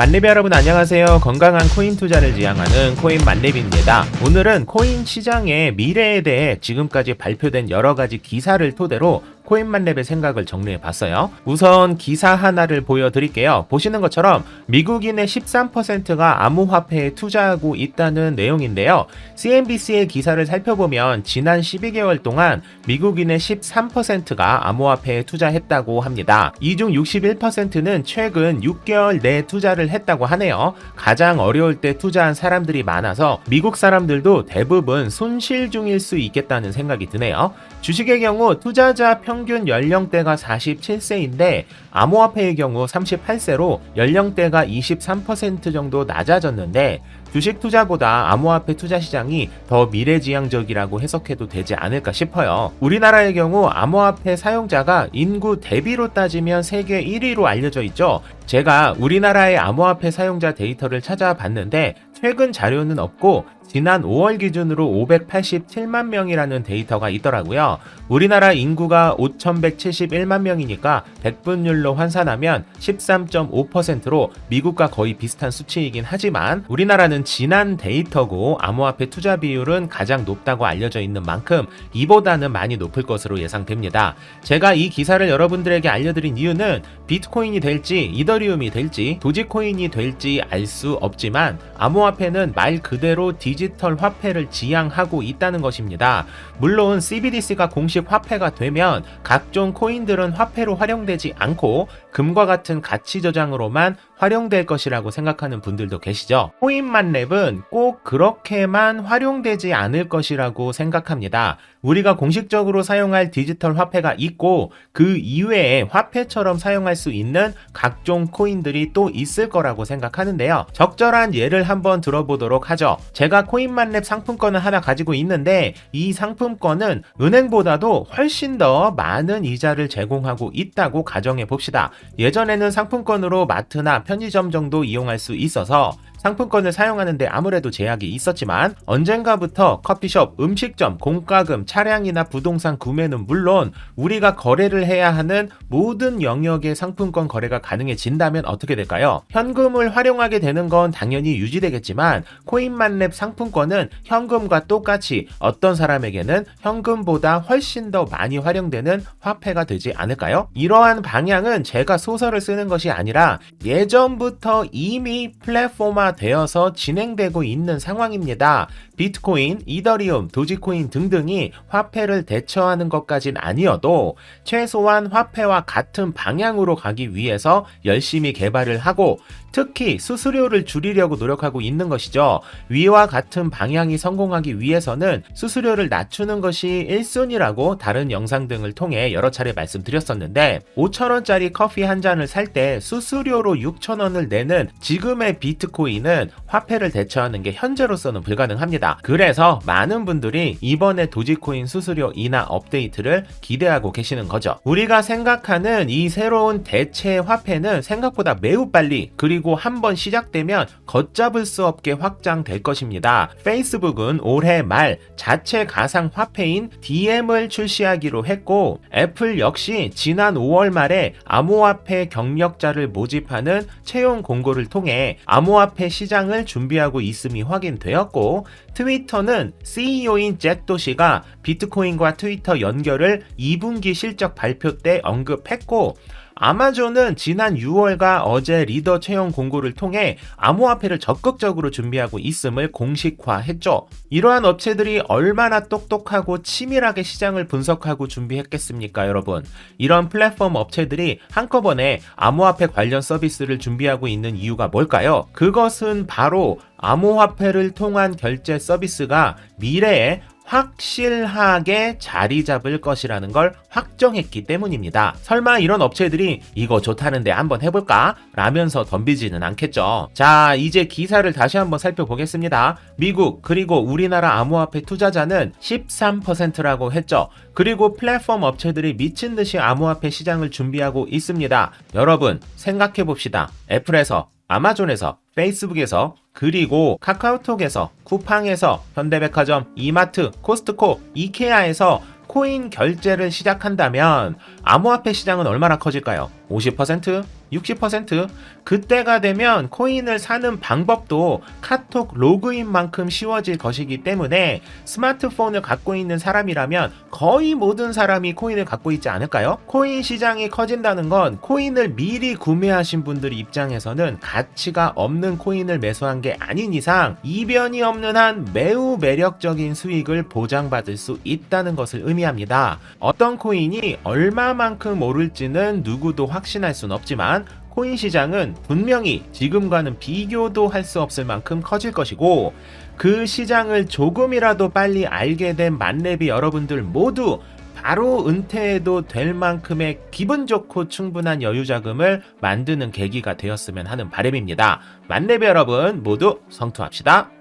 만렙 여러분 안녕하세요. 건강한 코인 투자를 지향하는 코인 만렙입니다. 오늘은 코인 시장의 미래에 대해 지금까지 발표된 여러 가지 기사를 토대로 코인 만렙의 생각을 정리해 봤어요. 우선 기사 하나를 보여드릴게요. 보시는 것처럼 미국인의 13%가 암호화폐에 투자하고 있다는 내용인데요. CNBC의 기사를 살펴보면 지난 12개월 동안 미국인의 13%가 암호화폐에 투자했다고 합니다. 이 중 61%는 최근 6개월 내 투자를 했다고 하네요. 가장 어려울 때 투자한 사람들이 많아서 미국 사람들도 대부분 손실 중일 수 있겠다는 생각이 드네요. 주식의 경우 투자자 평균 연령대가 47세인데 암호화폐의 경우 38세로 연령대가 23% 정도 낮아졌는데 주식 투자보다 암호화폐 투자 시장이 더 미래지향적이라고 해석해도 되지 않을까 싶어요. 우리나라의 경우 암호화폐 사용자가 인구 대비로 따지면 세계 1위로 알려져 있죠. 제가 우리나라의 암호화폐 사용자 데이터를 찾아봤는데 최근 자료는 없고 지난 5월 기준으로 587만 명이라는 데이터가 있더라고요. 우리나라 인구가 5,171만 명이니까 100분율로 환산하면 13.5%로 미국과 거의 비슷한 수치이긴 하지만 우리나라는 지난 데이터고 암호화폐 투자 비율은 가장 높다고 알려져 있는 만큼 이보다는 많이 높을 것으로 예상됩니다. 제가 이 기사를 여러분들에게 알려드린 이유는 비트코인이 될지 이더리움이 될지 도지코인이 될지 알 수 없지만 암호화폐는 말 그대로 디지 털 화폐를 지향하고 있다는 것입니다. 물론 CBDC가 공식 화폐가 되면 각종 코인들은 화폐로 활용되지 않고 금과 같은 가치 저장으로만 활용될 것이라고 생각하는 분들도 계시죠. 코인만 랩은 꼭 그렇게만 활용되지 않을 것이라고 생각합니다. 우리가 공식적으로 사용할 디지털 화폐가 있고 그 이외에 화폐처럼 사용할 수 있는 각종 코인들이 또 있을 거라고 생각하는데요. 적절한 예를 한번 들어보도록 하죠. 제가 코인만랩 상품권을 하나 가지고 있는데 이 상품권은 은행보다도 훨씬 더 많은 이자를 제공하고 있다고 가정해 봅시다. 예전에는 상품권으로 마트나 편의점 정도 이용할 수 있어서 상품권을 사용하는데 아무래도 제약이 있었지만 언젠가부터 커피숍, 음식점, 공과금, 차량이나 부동산 구매는 물론 우리가 거래를 해야 하는 모든 영역의 상품권 거래가 가능해진다면 어떻게 될까요? 현금을 활용하게 되는 건 당연히 유지되겠지만 코인만랩 상품권은 현금과 똑같이 어떤 사람에게는 현금보다 훨씬 더 많이 활용되는 화폐가 되지 않을까요? 이러한 방향은 제가 소설을 쓰는 것이 아니라 예전부터 이미 플랫폼화 되어서 진행되고 있는 상황입니다. 비트코인, 이더리움, 도지코인 등등이 화폐를 대처하는 것까진 아니어도 최소한 화폐와 같은 방향으로 가기 위해서 열심히 개발을 하고 특히 수수료를 줄이려고 노력하고 있는 것이죠. 위와 같은 방향이 성공하기 위해서는 수수료를 낮추는 것이 1순위라고 다른 영상 등을 통해 여러 차례 말씀드렸었는데 5천원짜리 커피 한 잔을 살 때 수수료로 6천원을 내는 지금의 비트코인 은 화폐를 대처하는 게 현재로서는 불가능합니다. 그래서 많은 분들이 이번에 도지코인 수수료 인하 업데이트를 기대하고 계시는 거죠. 우리가 생각하는 이 새로운 대체 화폐는 생각보다 매우 빨리 그리고 한번 시작되면 걷잡을 수 없게 확장될 것입니다. 페이스북은 올해 말 자체 가상 화폐인 DM을 출시하기로 했고 애플 역시 지난 5월 말에 암호화폐 경력자를 모집하는 채용 공고를 통해 암호화폐 시장을 준비하고 있음이 확인되었고 트위터는 CEO인 잭 도시가 비트코인과 트위터 연결을 2분기 실적 발표 때 언급했고 아마존은 지난 6월과 어제 리더 채용 공고를 통해 암호화폐를 적극적으로 준비하고 있음을 공식화했죠. 이러한 업체들이 얼마나 똑똑하고 치밀하게 시장을 분석하고 준비했겠습니까, 여러분? 이런 플랫폼 업체들이 한꺼번에 암호화폐 관련 서비스를 준비하고 있는 이유가 뭘까요? 그것은 바로 암호화폐를 통한 결제 서비스가 미래에 확실하게 자리 잡을 것이라는 걸 확정했기 때문입니다. 설마 이런 업체들이 이거 좋다는데 한번 해볼까? 라면서 덤비지는 않겠죠. 자, 이제 기사를 다시 한번 살펴보겠습니다. 미국, 그리고 우리나라 암호화폐 투자자는 13%라고 했죠. 그리고 플랫폼 업체들이 미친 듯이 암호화폐 시장을 준비하고 있습니다. 여러분, 생각해 봅시다. 애플에서 아마존에서, 페이스북에서, 그리고 카카오톡에서, 쿠팡에서, 현대백화점, 이마트, 코스트코, 이케아에서 코인 결제를 시작한다면 암호화폐 시장은 얼마나 커질까요? 50%? 60%? 그때가 되면 코인을 사는 방법도 카톡 로그인만큼 쉬워질 것이기 때문에 스마트폰을 갖고 있는 사람이라면 거의 모든 사람이 코인을 갖고 있지 않을까요? 코인 시장이 커진다는 건 코인을 미리 구매하신 분들 입장에서는 가치가 없는 코인을 매수한 게 아닌 이상 이변이 없는 한 매우 매력적인 수익을 보장받을 수 있다는 것을 의미합니다. 어떤 코인이 얼마만큼 오를지는 누구도 확신할 순 없지만 코인 시장은 분명히 지금과는 비교도 할 수 없을 만큼 커질 것이고 그 시장을 조금이라도 빨리 알게 된 만렙이 여러분들 모두 바로 은퇴해도 될 만큼의 기분 좋고 충분한 여유 자금을 만드는 계기가 되었으면 하는 바람입니다. 만렙 여러분 모두 성투합시다.